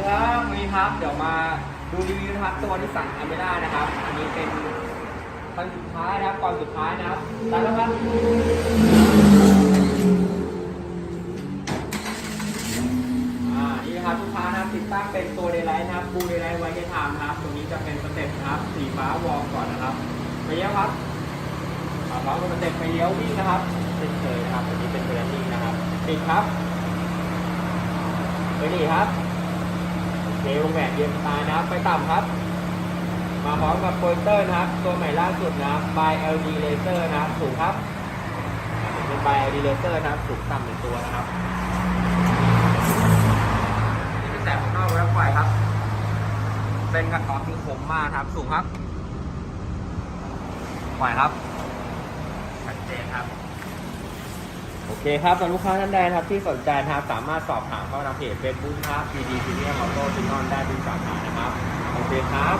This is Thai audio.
ดีครับวันนี้ครับ เดี๋ยวมาดูรีวิวนะครับตัวที่สั่งทำไม่ได้นะครับ อันนี้เป็นคันสุดท้ายนะครับก่อนสุดท้ายนะครับตามแล้วครับอ่านี่นะครับลูกค้านะครับติดตั้งเป็นตัวเดลไลท์นะครับบูเดลไลท์ไว้ให้ทำนะครับ ตรงนี้จะเป็นสเต็ปนะครับสีฟ้าวอร์มก่อนนะครับไปเลี้ยวครับอ่าพร้อมสเต็ปไปเลี้ยววิ่งนะครับเช่นเคยนะครับอันนี้เป็นเบรนนิ่งนะครับติดครับไปดีครับ เทวงแหวนเย็นตานะครับไปต่ำครับ มาพร้อมกับโปรเตอร์นะครับ ตัวใหม่ล่าสุดนะครับ by LD Laser นะครับสูงครับเป็น by LD Laser นะครับ สูงต่ำในตัวนะครับนี่แสบข้างนอกแล้วปล่อยครับ เป็นกระป๋องที่คมมากครับ สูงครับปล่อยครับชัดเจนครับ โอเคครับสำหรับลูกค้าท่านใดครับที่สนใจนะครับสามารถสอบถามเข้าทางเพจเฟซบุ๊กครับ PD Premium Auto ที่นอนได้ทุกสาขานะครับ โอเคครับ